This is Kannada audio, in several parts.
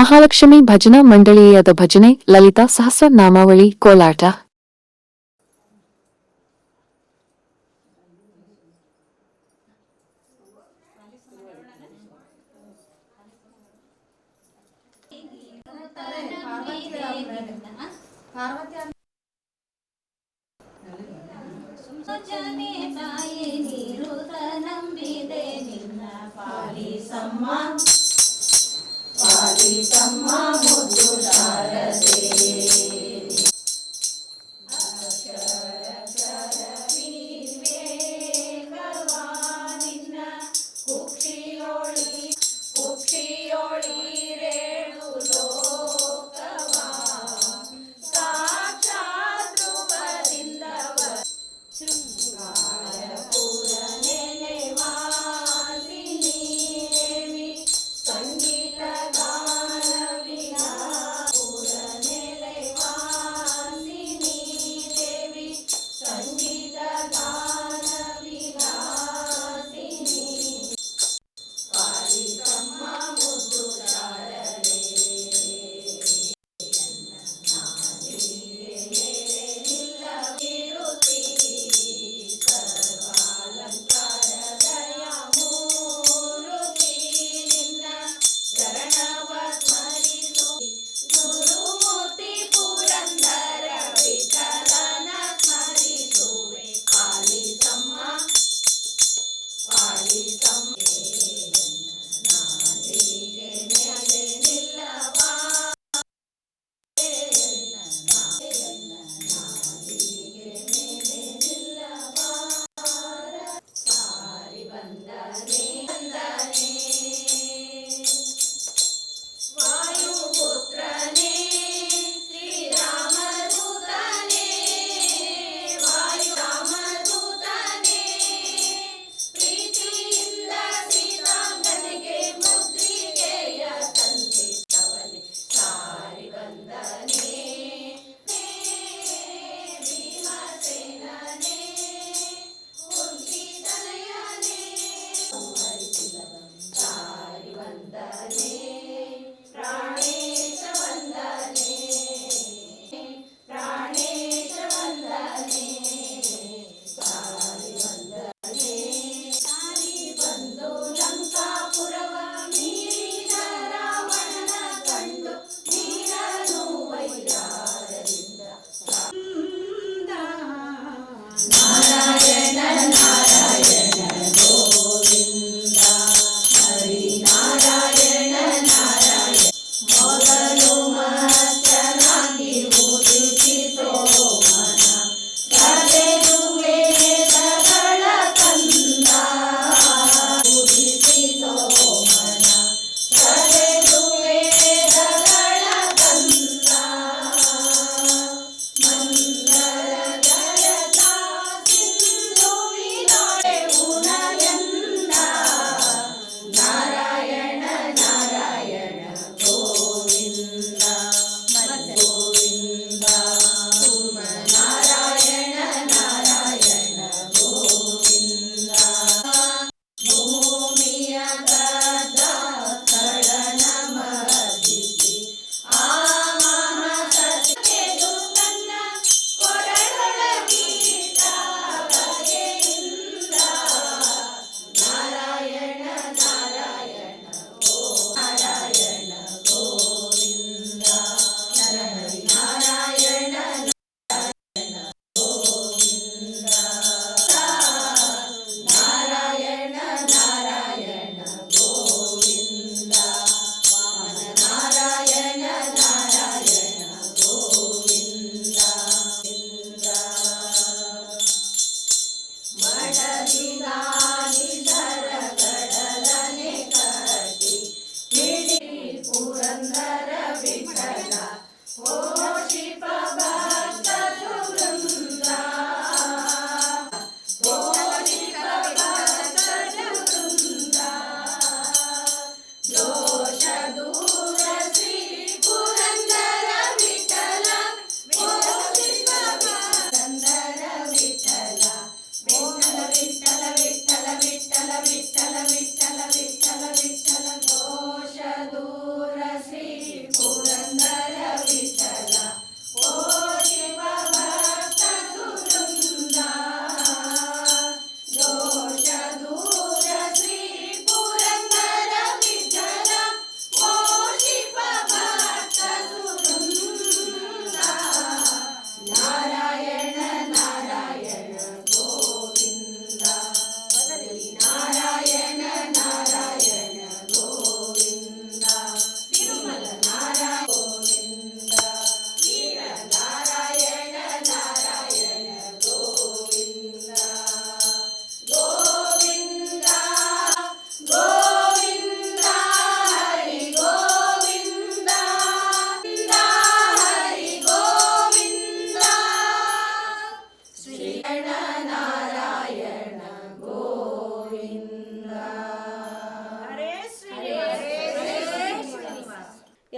ಮಹಾಲಕ್ಷ್ಮಿ ಭಜನಾ ಮಂಡಳಿಯಾದ ಭಜನೆ ಲಲಿತಾ ಸಹಸ್ರನಾಮಾವಳಿ ಕೋಲಾಟ. ಜನೆ ತಾಯಿ ನೀರುತ ನಂಬಿದೆ ನಿನ್ನ ಪಾಲಿಸಮ್ಮ 什么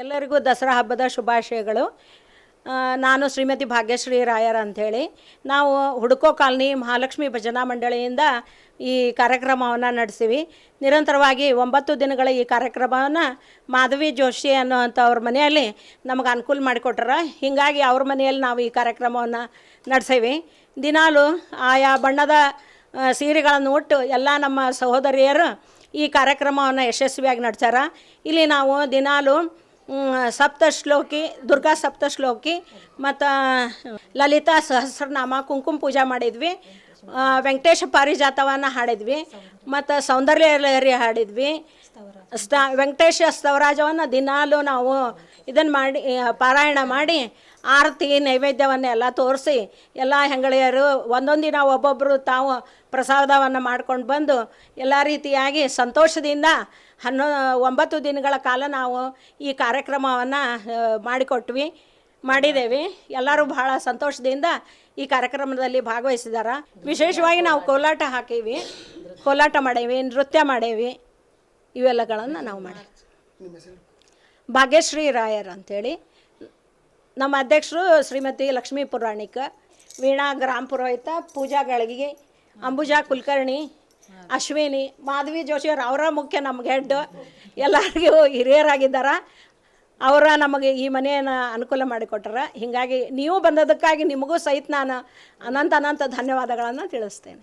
ಎಲ್ಲರಿಗೂ ದಸರಾ ಹಬ್ಬದ ಶುಭಾಶಯಗಳು. ನಾನು ಶ್ರೀಮತಿ ಭಾಗ್ಯಶ್ರೀ ರಾಯರ್ ಅಂಥೇಳಿ. ನಾವು ಹುಡುಕೋ ಕಾಲನಿ ಮಹಾಲಕ್ಷ್ಮಿ ಭಜನಾ ಮಂಡಳಿಯಿಂದ ಈ ಕಾರ್ಯಕ್ರಮವನ್ನು ನಡೆಸಿವಿ. ನಿರಂತರವಾಗಿ ಒಂಬತ್ತು ದಿನಗಳ ಈ ಕಾರ್ಯಕ್ರಮವನ್ನು ಮಾಧವಿ ಜೋಶಿ ಅನ್ನೋವಂಥವ್ರ ಮನೆಯಲ್ಲಿ ನಮಗೆ ಅನುಕೂಲ ಮಾಡಿಕೊಟ್ಟಾರ ಹೀಗಾಗಿ ಅವ್ರ ಮನೆಯಲ್ಲಿ ನಾವು ಈ ಕಾರ್ಯಕ್ರಮವನ್ನು ನಡೆಸೀವಿ. ದಿನಾಲು ಆಯಾ ಬಣ್ಣದ ಸೀರೆಗಳನ್ನು ಉಟ್ಟು ಎಲ್ಲ ನಮ್ಮ ಸಹೋದರಿಯರು ಈ ಕಾರ್ಯಕ್ರಮವನ್ನು ಯಶಸ್ವಿಯಾಗಿ ನಡೆಸ್ಯಾರ. ಇಲ್ಲಿ ನಾವು ದಿನಾಲು ಮ್, ಸಪ್ತ ಶ್ಲೋಕಿ ದುರ್ಗಾ ಸಪ್ತಶ್ಲೋಕಿ ಮತ್ತು ಲಲಿತಾ ಸಹಸ್ರನಾಮ ಕುಂಕುಮ ಪೂಜೆ ಮಾಡಿದ್ವಿ. ವೆಂಕಟೇಶ ಪಾರಿಜಾತವನ್ನು ಹಾಡಿದ್ವಿ. ಮತ್ತು ಸೌಂದರ್ಯ ಲಹರಿ ಹಾಡಿದ್ವಿ. ಸ್ತ ವೆಂಕಟೇಶ ಸ್ತವರಾಜವನ್ನು ದಿನಾಲೂ ನಾವು ಇದನ್ನು ಮಾಡಿ ಪಾರಾಯಣ ಮಾಡಿ ಆರತಿ ನೈವೇದ್ಯವನ್ನು ಎಲ್ಲ ತೋರಿಸಿ ಎಲ್ಲ ಹೆಂಗಳೆಯರು ಒಂದೊಂದು ದಿನ ಒಬ್ಬೊಬ್ಬರು ತಾವು ಪ್ರಸಾದವನ್ನು ಮಾಡ್ಕೊಂಡು ಬಂದು ಎಲ್ಲ ರೀತಿಯಾಗಿ ಸಂತೋಷದಿಂದ ಹನ್ನೊ ಒಂಬತ್ತು ದಿನಗಳ ಕಾಲ ನಾವು ಈ ಕಾರ್ಯಕ್ರಮವನ್ನು ಮಾಡಿಕೊಟ್ವಿ ಮಾಡಿದ್ದೇವೆ ಎಲ್ಲರೂ ಬಹಳ ಸಂತೋಷದಿಂದ ಈ ಕಾರ್ಯಕ್ರಮದಲ್ಲಿ ಭಾಗವಹಿಸಿದಾರ. ವಿಶೇಷವಾಗಿ ನಾವು ಕೋಲಾಟ ಹಾಕೀವಿ. ಕೋಲಾಟ ಮಾಡೇವಿ ನೃತ್ಯ ಮಾಡೇವಿ. ಇವೆಲ್ಲಗಳನ್ನು ನಾವು ಮಾಡಿ ಭಾಗ್ಯಶ್ರೀ ರಾಯರ್ ಅಂಥೇಳಿ ನಮ್ಮ ಅಧ್ಯಕ್ಷರು ಶ್ರೀಮತಿ ಲಕ್ಷ್ಮೀ ಪುರಾಣಿಕ, ವೀಣಾ ಗ್ರಾಮ ಪುರೋಹಿತ, ಪೂಜಾ ಗಳಿಗೆ ಅಂಬುಜಾ ಕುಲಕರ್ಣಿ, ಅಶ್ವಿನಿ, ಮಾಧವಿ ಜೋಶಿಯವ್ರು ಅವರ ಮುಖ್ಯ ನಮ್ಗೆ ಹೆಡ್ ಎಲ್ಲರಿಗೂ ಹಿರಿಯರಾಗಿದ್ದಾರ. ಅವರ ನಮಗೆ ಈ ಮನೆಯನ್ನು ಅನುಕೂಲ ಮಾಡಿಕೊಟ್ಟಾರ. ಹೀಗಾಗಿ ನೀವು ಬಂದದಕ್ಕಾಗಿ ನಿಮಗೂ ಸಹಿತ ನಾನು ಅನಂತ ಅನಂತ ಧನ್ಯವಾದಗಳನ್ನು ತಿಳಿಸ್ತೇನೆ.